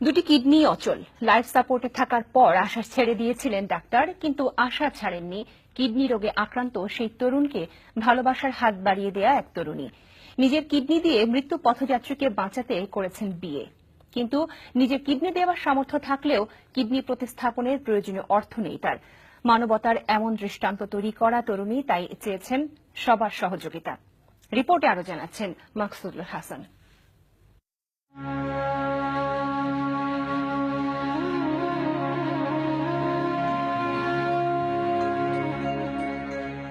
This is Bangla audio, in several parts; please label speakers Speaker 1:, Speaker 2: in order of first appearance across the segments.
Speaker 1: দুটি কিডনি অচল। লাইফ সাপোর্টে থাকার পর আশা ছেড়ে দিয়েছিলেন ডাক্তার, কিন্তু আশা ছাড়েননি। কিডনি রোগে আক্রান্ত সেই তরুণকে ভালোবাসার হাত বাড়িয়ে দেয়া এক তরুণী। নিজের কিডনি দিয়ে মৃত্যু পথযাত্রীকে বাঁচাতে করেছেন বিয়ে। কিন্তু নিজের কিডনি দেওয়ার সামর্থ্য থাকলেও কিডনি প্রতিস্থাপনের প্রয়োজনীয় অর্থ নেই তার। মানবতার এমন দৃষ্টান্ত তৈরি করা তরুণী তাই চেয়েছেন সবার সহযোগিতা। রিপোর্টে আরও জানাচ্ছেন মাকসুদুল হাসান।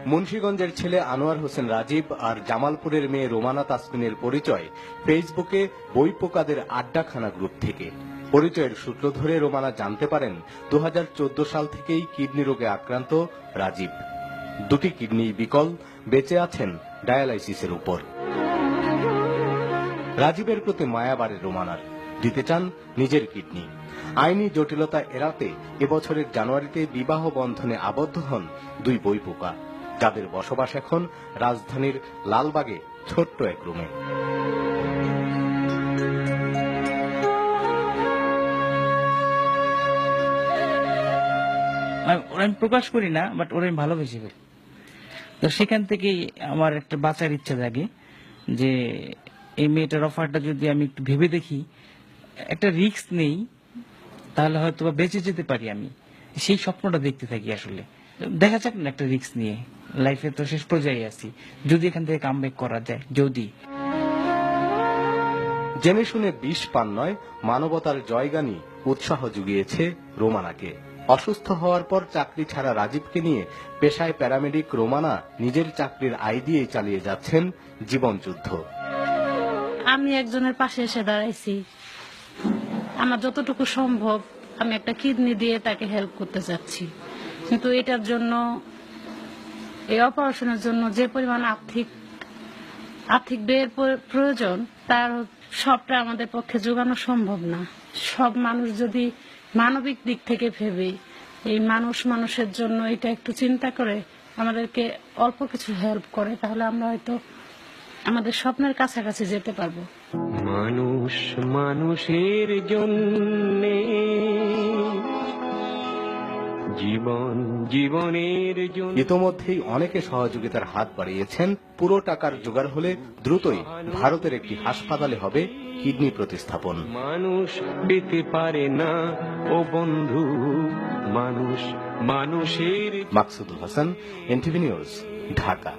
Speaker 2: মুন্সীগঞ্জের ছেলে আনোয়ার হোসেন রাজীব আর জামালপুরের মেয়ে রোমানা তাসমিনের পরিচয় ফেসবুকে বই পোকাদের আড্ডাখানা গ্রুপ থেকে। পরিচয়ের সূত্র ধরে রোমানা জানতে পারেন দু হাজার চোদ্দ সাল থেকেই কিডনি রোগে আক্রান্ত রাজীব। দুটি কিডনি বিকল, বেঁচে আছেন ডায়ালাইসিসের উপর। রাজীবের প্রতি মায়া বাড়ে রোমানার। দিতে চান নিজের কিডনি। আইনি জটিলতা এড়াতে এবছরের জানুয়ারিতে বিবাহ বন্ধনে আবদ্ধ হন দুই বই পোকা যাদের বসবাস এখন রাজধানীর লালবাগে ছোট্ট এক রুমে।
Speaker 3: ওরা আমি প্রকাশ করি না বাট ওরা ভালোবেসে ফেলি। তো সেখান থেকেই আমার একটা বাঁচার ইচ্ছা জাগে যে এই মেয়েটার অফারটা যদি আমি একটু ভেবে দেখি, একটা রিস্ক নেই, তাহলে হয়তো বেঁচে যেতে পারি আমি। সেই স্বপ্নটা দেখতে থাকি আসলে। দেখা যাক না একটা রিক্স নিয়ে। লাইফে তো শেষ পর্যায়ে আছি। যদি এখান থেকে কাম করা যায় যদি।
Speaker 2: জেনে শুনে বিষ পান নয় মানবতার জয়গানি উৎসাহ জুগিয়েছে রোমানাকে। অসুস্থ হওয়ার পর চাকরি ছাড়া রাজীবকে নিয়ে পেশায় প্যারামেডিক রোমানা নিজের চাকরির আয় দিয়েই চালিয়ে যাচ্ছেন জীবনযুদ্ধ।
Speaker 4: আমি একজনের পাশে এসে দাঁড়াইছি। আমার যতটুকু সম্ভব আমি একটা কিডনি দিয়ে তাকে হেল্প করতে চাচ্ছি কিন্তু এটার জন্য এই অপারেশনের জন্য যে পরিমাণ আর্থিক আর্থিক ব্যয়ের প্রয়োজন, তার সবটা আমাদের পক্ষে যোগানো সম্ভব না। সব মানুষ যদি মানবিক দিক থেকে ভেবে এই মানুষ মানুষের জন্য এটা একটু চিন্তা করে আমাদেরকে অল্প কিছু হেল্প করে, তাহলে আমরা হয়তো আমাদের স্বপ্নের কাছাকাছি যেতে পারব।
Speaker 5: মানুষ মানুষের জন্য জীবন জীবনের জন্য।
Speaker 2: ইতোমধ্যেই অনেকে সহযোগিতার হাত বাড়িয়েছেন। পুরো টাকার জোগাড় হলে দ্রুতই ভারতের একটি হাসপাতালে হবে কিডনি প্রতিস্থাপন।
Speaker 5: মানুষ পেতে পারে না ও বন্ধু মানুষ মানুষের
Speaker 2: মাকসুদুল হাসান এনটিভি নিউজ ঢাকা।